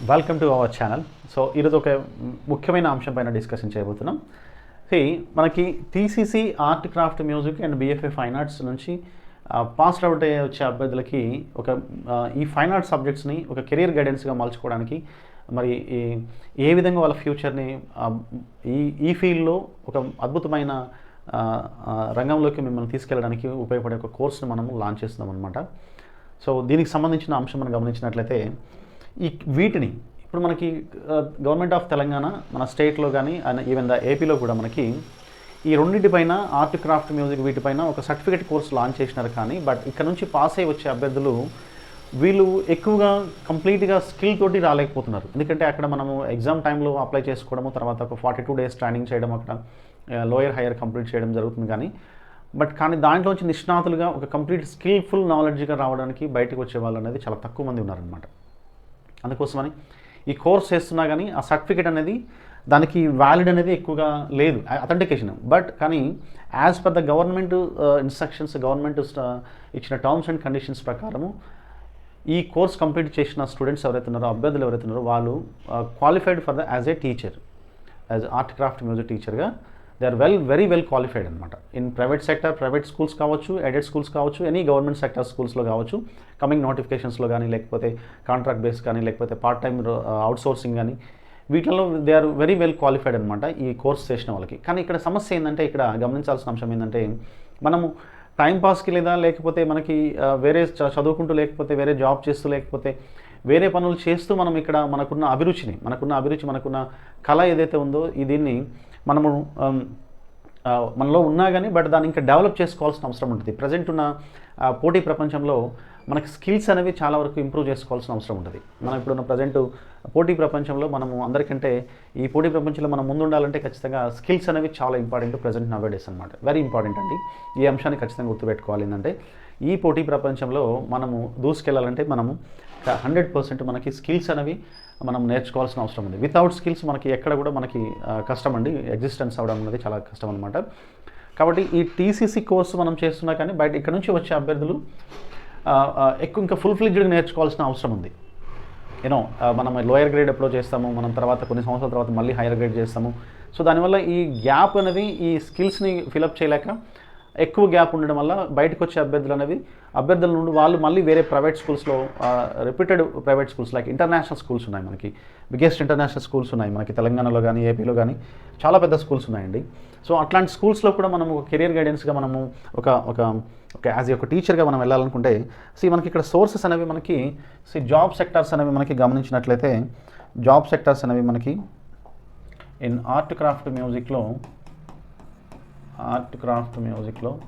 Welcome to our channel so ఈరోజు ఒక ముఖ్యమైన అంశం పైన డిస్కషన్ చేయబోతున్నాం. హే మనకి TCC art craft music and BFA fine arts నుంచి పాస్ అవుట్ అయ్యే వచ్చే అభ్యర్థులకి ఒక ఈ ఫైన్ ఆర్ట్స్ సబ్జెక్ట్స్ని ఒక కెరీర్ గైడెన్స్గా మలుచుకోవడానికి మరి ఈ- ఏ విధంగా వాళ్ళ ఫ్యూచర్ని ఈ ఈ ఫీల్డ్లో ఒక అద్భుతమైన రంగంలోకి మిమ్మల్ని తీసుకెళ్ళడానికి ఉపయోగపడే ఒక కోర్స్ని మనము లాంచ్ చేస్తున్నాం అనమాట సో దీనికి సంబంధించిన అంశం మనం గమనించినట్లయితే ఈ వీటిని ఇప్పుడు మనకి గవర్నమెంట్ ఆఫ్ తెలంగాణ మన స్టేట్లో కానీ ఈవెన్ ద ఏపీలో కూడా మనకి ఈ రెండింటిపైన ఆర్ట్ క్రాఫ్ట్ మ్యూజిక్ వీటిపైన ఒక సర్టిఫికేట్ కోర్స్ లాంచ్ చేసినారు కానీ బట్ ఇక్కడ నుంచి పాస్ అయ్యి వచ్చే అభ్యర్థులు వీళ్ళు ఎక్కువగా కంప్లీట్గా స్కిల్ తోటి రాలేకపోతున్నారు. ఎందుకంటే అక్కడ మనము ఎగ్జామ్ టైంలో అప్లై చేసుకోవడము తర్వాత ఒక ఫార్టీ టూ డేస్ ట్రైనింగ్ చేయడం అక్కడ లోయర్ హైయర్ కంప్లీట్ చేయడం జరుగుతుంది కానీ బట్ కానీ దాంట్లోంచి నిష్ణాతులుగా ఒక కంప్లీట్ స్కిల్ఫుల్ నాలెడ్జ్గా రావడానికి బయటకు వచ్చే వాళ్ళు అనేది చాలా తక్కువ మంది ఉన్నారనమాట అందుకోసమని ఈ కోర్స్ చేస్తున్నా కానీ ఆ సర్టిఫికేట్ అనేది దానికి వ్యాలిడ్ అనేది ఎక్కువగా లేదు. అథెంటికేషన్ బట్ కానీ as per the government instructions government ఇచ్చిన టర్మ్స్ అండ్ కండిషన్స్ ప్రకారము ఈ కోర్స్ కంప్లీట్ చేసిన స్టూడెంట్స్ ఎవరైతే ఉన్నారో అభ్యర్థులు ఎవరైతే ఉన్నారో వాళ్ళు qualified for the as a teacher as art craft music టీచర్గా they are well very well qualified అనమాట in private sector private schools కావచ్చు ఎయిడెడ్ స్కూల్స్ కావచ్చు ఎనీ గవర్నమెంట్ సెక్టర్ స్కూల్స్లో కావచ్చు కమింగ్ నోటిఫికేషన్స్లో కానీ లేకపోతే కాంట్రాక్ట్ బేస్ కానీ లేకపోతే పార్ట్ టైం అవుట్ సోర్సింగ్ కానీ వీటిలో they are very well qualified అనమాట ఈ కోర్స్ చేసిన వాళ్ళకి. కానీ ఇక్కడ సమస్య ఏంటంటే ఇక్కడ గమనించాల్సిన అంశం ఏంటంటే మనము టైం పాస్కి లేదా లేకపోతే మనకి uh, వేరే చ- చదువుకుంటూ లేకపోతే వేరే జాబ్ చేస్తూ లేకపోతే వేరే పనులు చేస్తూ మనం ఇక్కడ మనకున్న అభిరుచిని మనకున్న అభిరుచి మనకున్న కళ ఏదైతే ఉందో ఈ దీన్ని మనము um, మనలో ఉన్నా కానీ బట్ దాన్ని ఇంకా డెవలప్ చేసుకోవాల్సిన అవసరం ఉంటుంది. ప్రజెంట్ ఉన్న పోటీ ప్రపంచంలో మనకి స్కిల్స్ అనేవి చాలా వరకు ఇంప్రూవ్ చేసుకోవాల్సిన అవసరం ఉంటుంది. మనం ఇప్పుడున్న ప్రజెంట్ పోటీ ప్రపంచంలో మనము అందరికంటే ఈ పోటీ ప్రపంచంలో మనం ముందు ఉండాలంటే ఖచ్చితంగా స్కిల్స్ అనేవి చాలా ఇంపార్టెంట్ ప్రజెంట్ నవేడేస్ అనమాట వెరీ ఇంపార్టెంట్ అండి. ఈ అంశాన్ని ఖచ్చితంగా గుర్తుపెట్టుకోవాలి ఏంటంటే ఈ పోటీ ప్రపంచంలో మనము దూసుకెళ్ళాలంటే మనము హండ్రెడ్ పర్సెంట్ మనకి స్కిల్స్ అనేవి మనం నేర్చుకోవాల్సిన అవసరం ఉంది. వితౌట్ స్కిల్స్ మనకి ఎక్కడ కూడా మనకి కష్టం అండి ఎగ్జిస్టెన్స్ అవ్వడం అనేది చాలా కష్టం అనమాట కాబట్టి ఈ టీసీసీ కోర్సు మనం చేస్తున్నా కానీ బయట ఇక్కడ నుంచి వచ్చే అభ్యర్థులు ఎక్కువ ఇంకా ఫుల్ ఫ్లిడ్జ్డ్ నేర్చుకోవాల్సిన అవసరం ఉంది. యూనో మనం లోయర్ గ్రేడ్ ఎప్పుడో చేస్తాము మనం తర్వాత కొన్ని సంవత్సరాల తర్వాత మళ్ళీ హైయర్ గ్రేడ్ చేస్తాము. సో దానివల్ల ఈ గ్యాప్ అనేది ఈ స్కిల్స్ని ఫిలప్ చేయలేక ఎక్కువ గ్యాప్ ఉండడం వల్ల బయటకు వచ్చే అభ్యర్థులు అనేవి అభ్యర్థుల నుండి వాళ్ళు మళ్ళీ వేరే ప్రైవేట్ స్కూల్స్లో repeated private schools like international schools ఉన్నాయి మనకి. బిగ్గెస్ట్ ఇంటర్నేషనల్ స్కూల్స్ ఉన్నాయి మనకి తెలంగాణలో కానీ ఏపీలో కానీ చాలా పెద్ద స్కూల్స్ ఉన్నాయండి. సో అట్లాంటి స్కూల్స్లో కూడా మనం ఒక కెరియర్ గైడెన్స్గా మనము ఒక ఒక ఒక యాజ్ ఒక టీచర్గా మనం వెళ్ళాలనుకుంటే సి మనకి ఇక్కడ సోర్సెస్ అనేవి మనకి సి జాబ్ సెక్టార్స్ అనేవి మనకి గమనించినట్లయితే జాబ్ సెక్టార్స్ అనేవి మనకి ఇన్ ఆర్ట్ క్రాఫ్ట్ మ్యూజిక్లో ఆర్ట్ క్రాఫ్ట్ మ్యూజిక్లో.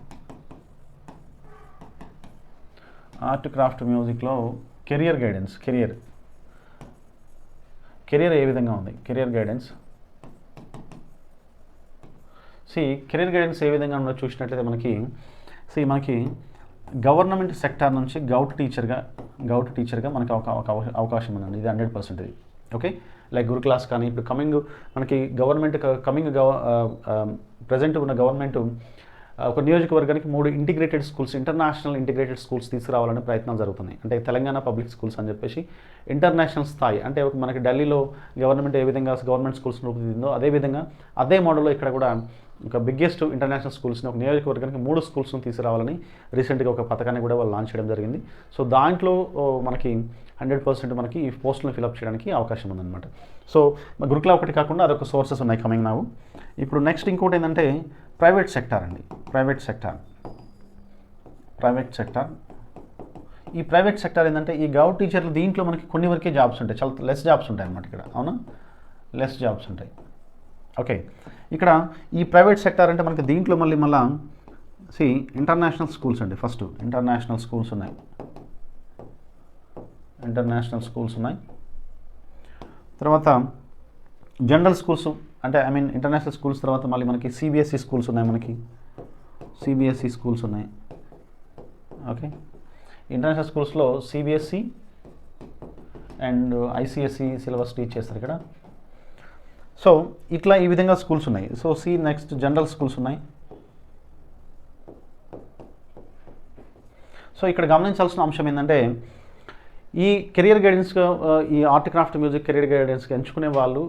ఆర్ట్ క్రాఫ్ట్ మ్యూజిక్లో కెరియర్ గైడెన్స్ కెరియర్. కెరియర్ ఏ విధంగా ఉంది? Career guidance. See career guidance ఏ విధంగా ఉందో చూసినట్లయితే మనకి సి మనకి గవర్నమెంట్ సెక్టార్ నుంచి గౌట్ టీచర్గా గౌట్ టీచర్గా మనకి ఒక అవ- అవకాశం ఉందండి. ఇది hundred percent okay? Like guru class కానీ ఇప్పుడు కమింగ్ మనకి గవర్నమెంట్ కమింగ్ గవ ప్రజెంట్ ఉన్న గవర్నమెంట్ ఒక నియోజకవర్గానికి మూడు integrated schools international integrated schools తీసుకురావాలనే ప్రయత్నం జరుగుతున్నాయి. అంటే తెలంగాణ పబ్లిక్ స్కూల్స్ అని చెప్పేసి ఇంటర్నేషనల్ స్థాయి అంటే ఒక మనకి ఢిల్లీలో గవర్నమెంట్ ఏ విధంగా గవర్నమెంట్ స్కూల్స్ రూపుదిద్దిందో అదే విధంగా అదే మోడల్లో ఇక్కడ కూడా ఒక బిగ్గెస్ట్ ఇంటర్నేషనల్ స్కూల్స్ని ఒక నియోజకవర్గానికి మూడు స్కూల్స్ను తీసుకురావాలని రీసెంట్గా ఒక పథకాన్ని కూడా వాళ్ళు లాంచ్ చేయడం జరిగింది. సో దాంట్లో మనకి హండ్రెడ్ పర్సెంట్ మనకి ఈ పోస్టులను ఫిలప్ చేయడానికి అవకాశం ఉందన్నమాట. సో గురుకుల ఒకటి కాకుండా అదొక సోర్సెస్ ఉన్నాయి కమింగ్ నావు ఇప్పుడు నెక్స్ట్ ఇంకోటి ఏంటంటే ప్రైవేట్ సెక్టార్ అండి. ప్రైవేట్ సెక్టార్ ప్రైవేట్ సెక్టార్ ఈ ప్రైవేట్ సెక్టార్ ఏంటంటే ఈ గవర్నమెంట్ టీచర్లు దీంట్లో మనకి కొన్ని వరకే జాబ్స్ ఉంటాయి. చాలా లెస్ జాబ్స్ ఉంటాయి అన్నమాట ఇక్కడ. అవునా? లెస్ జాబ్స్ ఉంటాయి. ఓకే ఇక్కడ ఈ ప్రైవేట్ సెక్టార్ అంటే మనకి దీంట్లో మళ్ళీ మళ్ళా సి ఇంటర్నేషనల్ స్కూల్స్ అండి ఫస్ట్ ఇంటర్నేషనల్ స్కూల్స్ ఉన్నాయి. ఇంటర్నేషనల్ స్కూల్స్ ఉన్నాయి. తర్వాత జనరల్ స్కూల్స్ అంటే ఐ మీన్ ఇంటర్నేషనల్ స్కూల్స్ తర్వాత మళ్ళీ మనకి సిబిఎస్ఈ స్కూల్స్ ఉన్నాయి మనకి. సిబిఎస్ఈ స్కూల్స్ ఉన్నాయి. ఓకే ఇంటర్నేషనల్ స్కూల్స్లో CBSE and ICSE syllabus teach చేస్తారు ఇక్కడ. సో ఇట్లా ఈ విధంగా స్కూల్స్ ఉన్నాయి. So see next general schools ఉన్నాయి. సో ఇక్కడ గమనించాల్సిన అంశం ఏంటంటే ఈ కెరియర్ గైడెన్స్గా ఈ ఆర్ట్ క్రాఫ్ట్ మ్యూజిక్ కెరియర్ గైడెన్స్గా ఎంచుకునే వాళ్ళు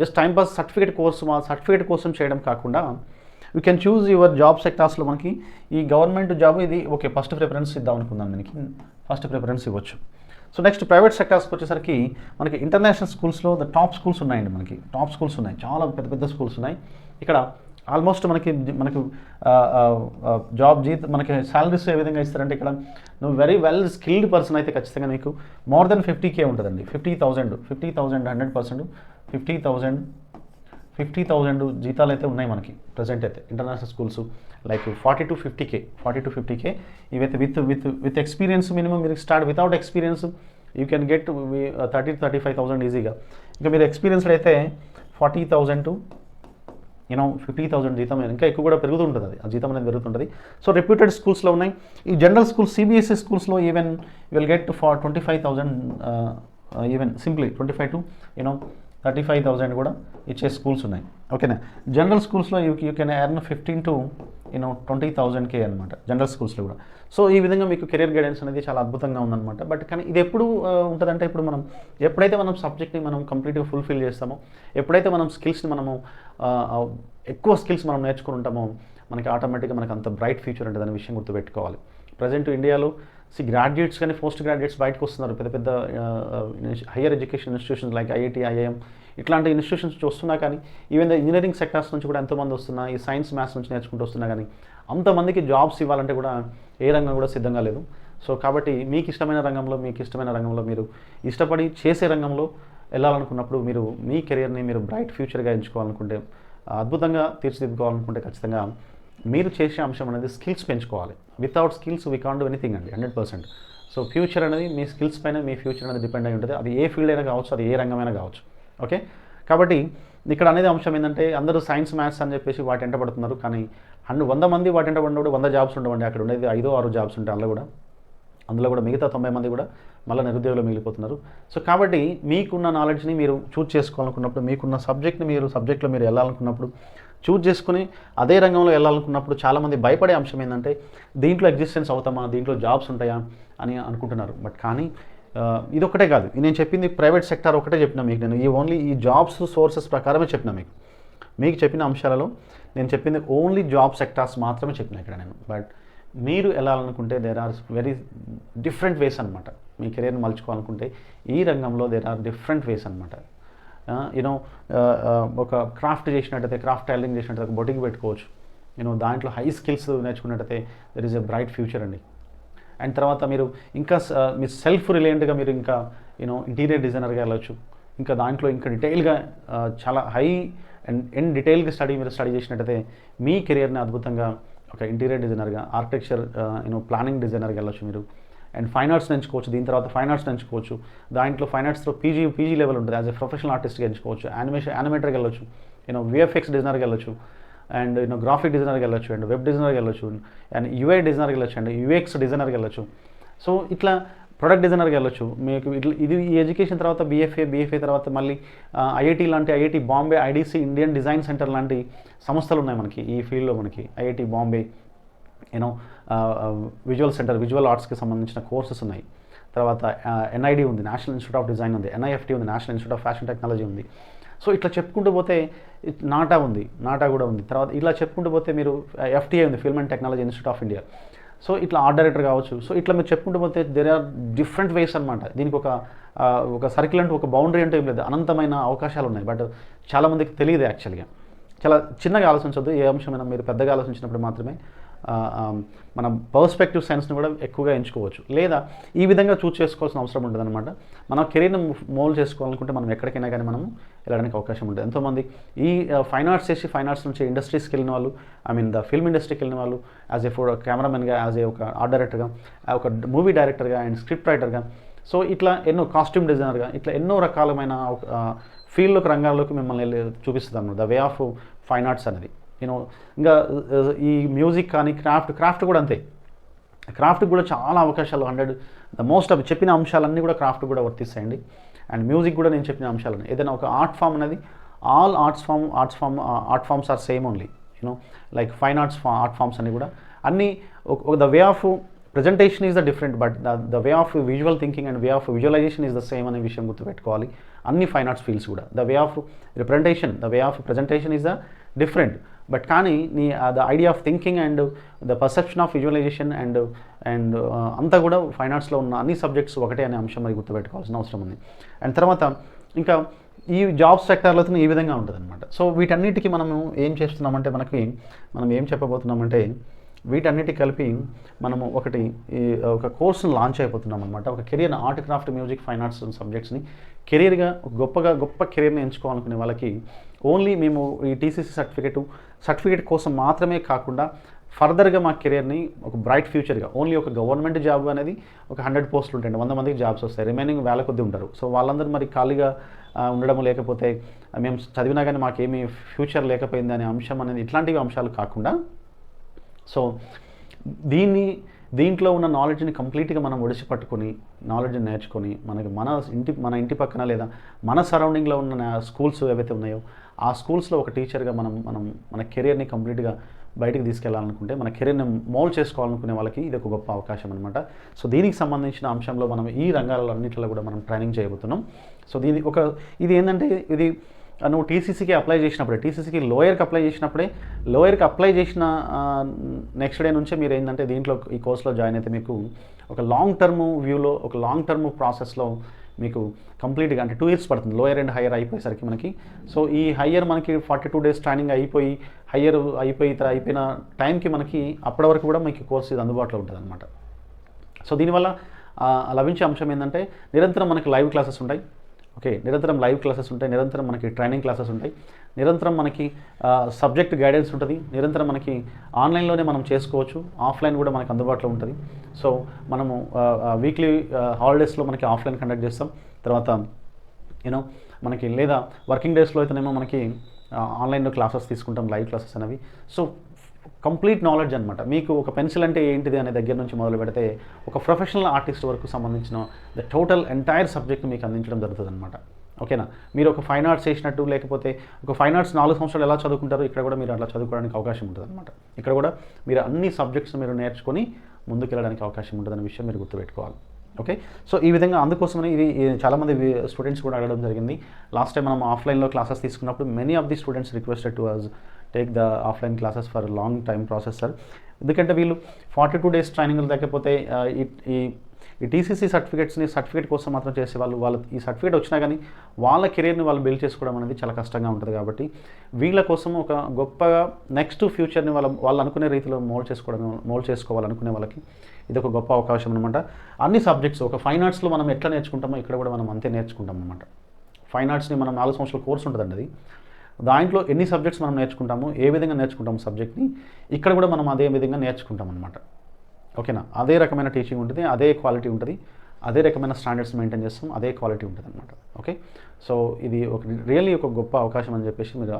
జస్ట్ టైంపాస్ సర్టిఫికేట్ కోర్సు మా సర్టిఫికేట్ కోసం చేయడం కాకుండా you can choose your job సెక్టార్స్లో మనకి ఈ గవర్నమెంట్ జాబ్ ఇది ఓకే ఫస్ట్ ప్రిఫరెన్స్ ఇద్దాం అనుకుందాం దీనికి. ఫస్ట్ ప్రిఫరెన్స్ ఇవ్వచ్చు. సో నెక్స్ట్ ప్రైవేట్ సెక్టార్స్కి వచ్చేసరికి మనకి ఇంటర్నేషనల్ స్కూల్స్లో ద టాప్ స్కూల్స్ ఉన్నాయండి మనకి. టాప్ స్కూల్స్ ఉన్నాయి. చాలా పెద్ద పెద్ద స్కూల్స్ ఉన్నాయి. ఇక్కడ ఆల్మోస్ట్ మనకి మనకు uh, uh, uh, జాబ్ జీత్ మనకి శాలరీస్ ఏ విధంగా ఇస్తారంటే ఇక్కడ నువ్వు వెరీ వెల్ స్కిల్డ్ పర్సన్ అయితే ఖచ్చితంగా నీకు మోర్ దెన్ ఫిఫ్టీ కే ఉంటుందండి. Fifty thousand fifty thousand hundred percent fifty thousand fifty thousand జీతాలు అయితే ఉన్నాయి మనకి ప్రజెంట్ అయితే international schools like forty to fifty K forty to fifty K ఇవైతే with with with experience minimum మీరు start without experience you can get thirty thirty five thousand ఈజీగా ఇంకా మీరు ఎక్స్పీరియన్స్డ్ అయితే forty thousand to you know fifty thousand జీతం ఇంకా ఎక్కువ కూడా పెరుగుతుంటుంది అది ఆ జీతం అనేది పెరుగుతుంటుంది. సో రెప్యూటెడ్ స్కూల్స్లో ఉన్నాయి. ఈ జనరల్ స్కూల్స్ సిబిఎస్ఈ స్కూల్స్లో even will get for twenty five thousand even simply twenty five to you know thirty five thousand కూడా ఇచ్చే స్కూల్స్ ఉన్నాయి. ఓకేనా? జనరల్ స్కూల్స్లో you you can earn fifteen to you know twenty thousand K అనమాట general స్కూల్స్లో కూడా. So ఈ విధంగా మీకు కెరియర్ గైడెన్స్ అనేది చాలా అద్భుతంగా ఉందన్నమాట. బట్ కానీ ఇది ఎప్పుడు ఉంటుందంటే ఇప్పుడు మనం ఎప్పుడైతే మనం సబ్జెక్ట్ని మనం కంప్లీట్గా ఫుల్ఫిల్ చేస్తామో ఎప్పుడైతే మనం స్కిల్స్ని మనము ఎక్కువ స్కిల్స్ మనం నేర్చుకుని ఉంటామో మనకి ఆటోమేటిక్గా మనకు అంత బ్రైట్ ఫ్యూచర్ ఉంటుంది అనే విషయం గుర్తుపెట్టుకోవాలి. ప్రజెంట్ ఇండియాలో సి గ్రాడ్యుయేట్స్ కానీ పోస్ట్ గ్రాడ్యుయేట్స్ బయటకు వస్తున్నారు. పెద్ద పెద్ద higher education institutions like IIT IIM ఇట్లాంటి ఇన్స్టిట్యూషన్స్ నుంచి వస్తున్నా కానీ ఈవెన్ ద ఇంజనీరింగ్ సెక్టర్స్ నుంచి కూడా ఎంతోమంది వస్తున్నా ఈ సైన్స్ మ్యాథ్స్ నుంచి నేర్చుకుంటూ వస్తున్నా కానీ అంతమందికి జాబ్స్ ఇవ్వాలంటే కూడా ఏ రంగం కూడా సిద్ధంగా లేదు. సో కాబట్టి మీకు ఇష్టమైన రంగంలో మీకు ఇష్టమైన రంగంలో మీరు ఇష్టపడి చేసే రంగంలో వెళ్ళాలనుకున్నప్పుడు మీరు మీ కెరియర్ని మీరు బ్రైట్ ఫ్యూచర్గా ఎంచుకోవాలనుకుంటే అద్భుతంగా తీర్చిదిద్దుకోవాలనుకుంటే ఖచ్చితంగా మీరు చేసే అంశం అనేది స్కిల్స్ పెంచుకోవాలి. Without skills we can do anything అండి హండ్రెడ్ పర్సెంట్ సో ఫ్యూచర్ అనేది మీ స్కిల్స్ పైన మీ ఫ్యూచర్ అనేది డిపెండ్ అయి ఉంటుంది. అది ఏ ఫీల్డ్ అయినా కావచ్చు అది ఏ రంగమైనా కావచ్చు. ఓకే కాబట్టి ఇక్కడ అనేది అంశం ఏంటంటే అందరూ సైన్స్ మ్యాథ్స్ అని చెప్పేసి వాటి వెంట పడుతున్నారు. కానీ హండ్రెడ్ వంద మంది వాటి వెంట పడినప్పుడు వంద జాబ్స్ ఉండవండి. అక్కడ ఉండేది ఐదో ఆరు జాబ్స్ ఉంటాయి అందులో కూడా. అందులో కూడా మిగతా తొంభై మంది కూడా మళ్ళీ నిరుద్యోగులు మిగిలిపోతున్నారు. సో కాబట్టి మీకున్న నాలెడ్జ్ని మీరు చూజ్ చేసుకోవాలనుకున్నప్పుడు మీకున్న సబ్జెక్ట్ని మీరు సబ్జెక్ట్లో మీరు వెళ్ళాలనుకున్నప్పుడు చూజ్ చేసుకుని అదే రంగంలో వెళ్ళాలనుకున్నప్పుడు చాలామంది భయపడే అంశం ఏంటంటే దీంట్లో ఎగ్జిస్టెన్స్ అవుతామా? దీంట్లో జాబ్స్ ఉంటాయా? అని అనుకుంటున్నారు. బట్ కానీ ఇదొకటే కాదు. నేను చెప్పింది ప్రైవేట్ సెక్టార్ ఒకటే చెప్పిన మీకు నేను. ఈ ఓన్లీ ఈ జాబ్స్ సోర్సెస్ ప్రకారమే చెప్పిన మీకు. మీకు చెప్పిన అంశాలలో నేను చెప్పింది ఓన్లీ జాబ్ సెక్టార్స్ మాత్రమే చెప్పిన ఇక్కడ నేను. బట్ మీరు వెళ్ళాలనుకుంటే there are very different ways అనమాట మీ కెరీర్ని మలుచుకోవాలనుకుంటే ఈ రంగంలో దేర్ ఆర్ డిఫరెంట్ వేస్ అనమాట యూనో ఒక క్రాఫ్ట్ చేసినట్టయితే క్రాఫ్ట్ టైలరింగ్ చేసినట్టయితే ఒక బొటికి పెట్టుకోవచ్చు. యూనో దాంట్లో high skills నేర్చుకున్నట్టయితే there is a bright future అండి. అండ్ తర్వాత మీరు ఇంకా మీ సెల్ఫ్ రిలేటెడ్గా మీరు ఇంకా యూనో ఇంటీరియర్ డిజైనర్గా వెళ్ళొచ్చు. ఇంకా దాంట్లో ఇంకా డీటెయిల్గా చాలా హై అండ్ ఎన్ డీటెయిల్గా స్టడీ మీరు స్టడీ చేసినట్టయితే మీ కెరియర్ని అద్భుతంగా ఒక ఇంటీరియర్ డిజైనర్గా ఆర్కిటెక్చర్ యూనో ప్లానింగ్ డిజైనర్గా వెళ్ళొచ్చు మీరు. అండ్ ఫైన్ ఆర్ట్స్ ఎంచుకోవచ్చు దీని తర్వాత ఫైన్ ఆర్ట్స్ ఎంచుకోవచ్చు దాంట్లో ఫైన్ ఆర్ట్స్లో పీజీ పీజీ లెవెల్ ఉంటుంది. యాజ్ ఎ ప్రొఫెషనల్ ఆర్టిస్ట్గా ఎంచుకోవచ్చు. యానిమేషన్ యానిమేటర్కి వెళ్ళొచ్చు. యూనో విఎఫ్ఎక్స్ డిజైనర్కి వెళ్ళొచ్చు. అండ్ యూనో గ్రాఫిక్ డిజైనర్కి వెళ్ళొచ్చు. అండ్ వెబ్ డిజైనర్కి వెళ్ళొచ్చు. అండ్ యూఐ డిజైనర్కి వెళ్ళొచ్చు. అండ్ యూఎక్స్ డిజైనర్కి వెళ్ళొచ్చు. సో ఇట్లా ప్రొడక్ట్ డిజైనర్కి వెళ్ళొచ్చు. మీకు ఇట్లా ఇది ఈ ఎడ్యుకేషన్ తర్వాత బీఎఫ్ఏ బీఎఫ్ఏ తర్వాత మళ్ళీ ఐఐటి లాంటి IIT Bombay IDC Indian design centre లాంటి సంస్థలు ఉన్నాయి మనకి ఈ ఫీల్డ్లో మనకి. IIT Bombay you know visual centre visual ఆర్ట్స్కి సంబంధించిన కోర్సెస్ ఉన్నాయి. తర్వాత ఎన్ఐడి ఉంది నేషనల్ ఇన్స్టిట్యూట్ ఆఫ్ డిజైన్ ఉంది ఎన్ఐఎఫ్టీ ఉంది national institute of fashion technology ఉంది. సో ఇట్లా చెప్పుకుంటూ పోతే నాటా ఉంది నాటా కూడా ఉంది. తర్వాత ఇలా చెప్పుకుంటూ పోతే మీరు ఎఫ్టీఐ ఉంది film and technology institute of India so ఇట్లా ఆర్ట్ డైరెక్టర్ కావచ్చు. సో ఇట్లా మీరు చెప్పుకుంటూ పోతే దేర్ ఆర్ డిఫరెంట్ వేస్ అనమాట దీనికి ఒక ఒక సర్కిల్ అంటూ ఒక బౌండరీ అంటూ ఏం లేదు. అనంతమైన అవకాశాలు ఉన్నాయి. బట్ చాలామందికి తెలియదు యాక్చువల్గా చాలా చిన్నగా ఆలోచించద్దు. ఏ అంశమైనా మీరు పెద్దగా ఆలోచించినప్పుడు మాత్రమే మన పర్స్పెక్టివ్ సైన్స్ని కూడా ఎక్కువగా ఎంచుకోవచ్చు. లేదా ఈ విధంగా చూస్ చేసుకోవాల్సిన అవసరం ఉంటుంది అనమాట మనం కెరీర్ని మోల్డ్ చేసుకోవాలనుకుంటే మనం ఎక్కడికైనా కానీ మనం వెళ్ళడానికి అవకాశం ఉంటుంది. ఎంతోమంది ఈ ఫైన్ ఆర్ట్స్ చేసి ఫైన్ ఆర్ట్స్ నుంచి ఇండస్ట్రీస్కి వెళ్ళిన వాళ్ళు ఐ మీన్ ద ఫిల్మ్ ఇండస్ట్రీకి వెళ్ళిన వాళ్ళు యాజ్ ఏ ఫోటో కెమెరామెన్గా యాజ్ ఏ ఒక ఆర్ట్ డైరెక్టర్గా ఒక మూవీ డైరెక్టర్గా అండ్ స్క్రిప్ట్ రైటర్గా సో ఇట్లా ఎన్నో కాస్ట్యూమ్ డిజైనర్గా ఇట్లా ఎన్నో రకాలమైన ఫీల్డ్లోకి రంగాల్లోకి మిమ్మల్ని చూపిస్తుంది అన్నమాట. The way of fine arts అనేది. యూనో ఇంకా ఈ మ్యూజిక్ కానీ క్రాఫ్ట్ క్రాఫ్ట్ కూడా అంతే. క్రాఫ్ట్ కూడా చాలా అవకాశాలు హండ్రెడ్ ద మోస్ట్ ఆఫ్ చెప్పిన అంశాలన్నీ కూడా క్రాఫ్ట్ కూడా వర్తిస్తాయండి. అండ్ మ్యూజిక్ కూడా నేను చెప్పిన అంశాలను ఏదైనా ఒక ఆర్ట్ ఫామ్ అనేది all arts form arts form art forms are same only you know like fine arts ఫా ఆర్ట్ ఫామ్స్ అన్ని కూడా. అన్నీ ఒక the way of presentation is the different but the way of visual thinking and way of visualisation is the same అనే విషయం గుర్తుపెట్టుకోవాలి. అన్ని fine arts fields కూడా. The way of representation the way of presentation is the different but కానీ నీ the idea of thinking and the perception of visualisation and and అంతా కూడా fine ఆర్ట్స్లో ఉన్న అన్ని సబ్జెక్ట్స్ ఒకటే అనే అంశం మరి గుర్తుపెట్టుకోవాల్సిన అవసరం ఉంది. అండ్ తర్వాత ఇంకా ఈ జాబ్ సెక్టార్లో ఈ విధంగా ఉంటుంది అనమాట సో వీటన్నిటికీ మనము ఏం చేస్తున్నామంటే మనకి మనం ఏం చెప్పబోతున్నామంటే వీటన్నిటి కలిపి మనము ఒకటి ఈ ఒక కోర్సును లాంచ్ అయిపోతున్నాం అనమాట ఒక career art craft music fine arts సబ్జెక్ట్స్ని కెరియర్గా గొప్పగా గొప్ప కెరియర్ని ఎంచుకోవాలనుకునే వాళ్ళకి ఓన్లీ మేము ఈ టీసీసీ సర్టిఫికేట్ సర్టిఫికేట్ కోసం మాత్రమే కాకుండా ఫర్దర్గా మా కెరియర్ని ఒక బ్రైట్ ఫ్యూచర్గా ఓన్లీ ఒక గవర్నమెంట్ జాబ్ అనేది ఒక హండ్రెడ్ పోస్టులు ఉంటాయండి. వంద మందికి జాబ్స్ వస్తాయి. రిమైనింగ్ వేల కొద్ది ఉంటారు సో వాళ్ళందరూ మరి ఖాళీగా ఉండడం లేకపోతే మేము చదివినా కానీ మాకేమీ ఫ్యూచర్ లేకపోయింది అనే అంశం అనేది ఇట్లాంటివి అంశాలు కాకుండా సో దీన్ని దీంట్లో ఉన్న నాలెడ్జ్ని కంప్లీట్గా మనం ఒడిసి పట్టుకొని నాలెడ్జ్ని నేర్చుకొని మనకి మన ఇంటి మన ఇంటి పక్కన లేదా మన సరౌండింగ్లో ఉన్న స్కూల్స్ ఏవైతే ఉన్నాయో ఆ స్కూల్స్లో ఒక టీచర్గా మనం మనం మన కెరియర్ని కంప్లీట్గా బయటికి తీసుకెళ్ళాలనుకుంటే మన కెరీర్ని మోల్ చేసుకోవాలనుకునే వాళ్ళకి ఇది ఒక గొప్ప అవకాశం అనమాట సో దీనికి సంబంధించిన అంశంలో మనం ఈ రంగాలలో అన్నింటిలో కూడా మనం ట్రైనింగ్ చేయబోతున్నాం. సో దీని ఒక ఇది ఏంటంటే ఇది నువ్వు టీసీసీకి అప్లై చేసినప్పుడే టీసీసీకి లోయర్కి అప్లై చేసినప్పుడే లోయర్కి అప్లై చేసిన నెక్స్ట్ డే నుంచే మీరు ఏంటంటే దీంట్లో ఈ కోర్సులో జాయిన్ అయితే మీకు ఒక లాంగ్ టర్మ్ వ్యూలో ఒక లాంగ్ టర్మ్ ప్రాసెస్లో మీకు కంప్లీట్గా అంటే టూ ఇయర్స్ పడుతుంది లోయర్ అండ్ హయ్యర్ అయిపోయేసరికి మనకి. సో ఈ హయ్యర్ మనకి ఫార్టీ టూ డేస్ ట్రైనింగ్ అయిపోయి హయ్యర్ అయిపోయి ఇతర అయిపోయిన టైంకి మనకి అప్పటి వరకు కూడా మీకు కోర్స్ ఇది అందుబాటులో ఉంటుంది అనమాట సో దీనివల్ల లభించే అంశం ఏంటంటే నిరంతరం మనకి లైవ్ క్లాసెస్ ఉంటాయి. ఓకే నిరంతరం లైవ్ క్లాసెస్ ఉంటాయి నిరంతరం మనకి ట్రైనింగ్ క్లాసెస్ ఉంటాయి. నిరంతరం మనకి సబ్జెక్ట్ గైడెన్స్ ఉంటుంది. నిరంతరం మనకి ఆన్లైన్లోనే మనం చేసుకోవచ్చు. ఆఫ్లైన్ కూడా మనకి అందుబాటులో ఉంటుంది. సో మనము వీక్లీ హాలిడేస్లో మనకి ఆఫ్లైన్ కండక్ట్ చేస్తాం. తర్వాత యూనో మనకి లేదా వర్కింగ్ డేస్లో అయితేనేమో మనకి ఆన్లైన్లో క్లాసెస్ తీసుకుంటాం లైవ్ క్లాసెస్ అనేవి. సో కంప్లీట్ నాలెడ్జ్ అనమాట మీకు ఒక పెన్సిల్ అంటే ఏంటిది అనే దగ్గర నుంచి మొదలు పెడితే ఒక ప్రొఫెషనల్ ఆర్టిస్ట్ వరకు సంబంధించిన ద టోటల్ ఎంటైర్ సబ్జెక్ట్ మీకు అందించడం జరుగుతుంది అనమాట ఓకేనా? మీరు ఒక ఫైన్ ఆర్ట్స్ చేసినట్టు లేకపోతే ఒక ఫైన్ ఆర్ట్స్ నాలుగు సంవత్సరాలు ఎలా చదువుకుంటారో ఇక్కడ కూడా మీరు అట్లా చదువుకోవడానికి అవకాశం ఉంటుంది అనమాట ఇక్కడ కూడా మీరు అన్ని సబ్జెక్ట్స్ మీరు నేర్చుకొని ముందుకు వెళ్ళడానికి అవకాశం ఉంటుందనే విషయం మీరు గుర్తుపెట్టుకోవాలి. ఓకే సో ఈ విధంగా అందుకోసమని ఇది చాలామంది స్టూడెంట్స్ కూడా అడగడం జరిగింది. లాస్ట్ టైం మనం ఆఫ్లైన్లో క్లాసెస్ తీసుకున్నప్పుడు many of the students requested to us take the offline classes for long time process sir ఎందుకంటే వీళ్ళు ఫార్టీ టూ డేస్ ట్రైనింగ్లు లేకపోతే ఈ ఈ టీసీసీ సర్టిఫికేట్స్ని సర్టిఫికేట్ కోసం మాత్రం చేసే వాళ్ళు వాళ్ళు ఈ సర్టిఫికేట్ వచ్చినా కానీ వాళ్ళ కెరీర్ని వాళ్ళు బిల్డ్ చేసుకోవడం అనేది చాలా కష్టంగా ఉంటుంది కాబట్టి వీళ్ళ కోసం ఒక గొప్పగా నెక్స్ట్ ఫ్యూచర్ని వాళ్ళ వాళ్ళు అనుకునే రీతిలో మోల్డ్ చేసుకోవడం మోల్డ్ చేసుకోవాలనుకునే వాళ్ళకి ఇది ఒక గొప్ప అవకాశం అనమాట అన్ని సబ్జెక్ట్స్ ఒక ఫైన్ ఆర్ట్స్లో మనం ఎట్లా నేర్చుకుంటామో ఇక్కడ కూడా మనం అంతే నేర్చుకుంటాం అనమాట ఫైన్ ఆర్ట్స్ని మనం నాలుగు సంవత్సరాల కోర్స్ ఉంటుందండి అది. దాంట్లో ఎన్ని సబ్జెక్ట్స్ మనం నేర్చుకుంటాము ఏ విధంగా నేర్చుకుంటాము సబ్జెక్ట్ని ఇక్కడ కూడా మనం అదే విధంగా నేర్చుకుంటాం అనమాట ఓకేనా? అదే రకమైన టీచింగ్ ఉంటుంది అదే క్వాలిటీ ఉంటుంది అదే రకమైన స్టాండర్డ్స్ మెయింటైన్ చేస్తాం అదే క్వాలిటీ ఉంటుంది అనమాట ఓకే? సో ఇది ఒక రియల్లీ ఒక గొప్ప అవకాశం అని చెప్పేసి మీరు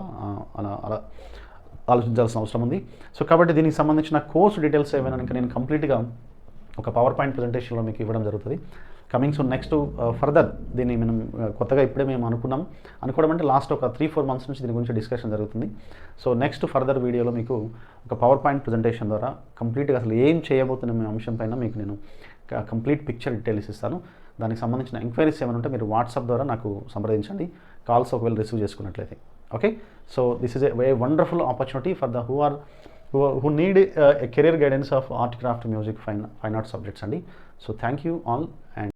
అలా అలా ఆలోచించాల్సిన అవసరం ఉంది. సో కాబట్టి దీనికి సంబంధించిన కోర్స్ డీటెయిల్స్ ఏమైనా ఇంకా నేను కంప్లీట్గా ఒక పవర్ పాయింట్ ప్రజెంటేషన్లో మీకు ఇవ్వడం జరుగుతుంది. కమింగ్ సూన్ నెక్స్ట్ ఫర్దర్ దీన్ని మనం కొత్తగా ఇప్పుడే మేము అనుకున్నాం. అనుకోవడం అంటే లాస్ట్ ఒక త్రీ ఫోర్ మంత్స్ నుంచి దీని గురించి డిస్కషన్ జరుగుతుంది. సో నెక్స్ట్ ఫర్దర్ వీడియోలో మీకు ఒక పవర్ పాయింట్ ప్రజెంటేషన్ ద్వారా కంప్లీట్గా అసలు ఏం చేయబోతున్న మీ అంశం పైన మీకు నేను కంప్లీట్ పిక్చర్ డీటెయిల్స్ ఇస్తాను. దానికి సంబంధించిన ఎంక్వైరీస్ ఏమైనా ఉంటే మీరు వాట్సాప్ ద్వారా నాకు సంప్రదించండి. కాల్స్ ఒకవేళ రిసీవ్ చేసుకున్నట్లయితే. Okay so this is a wonderful opportunity for the who are who need a career guidance of art craft music fine fine art subjects అండి. So thank you all and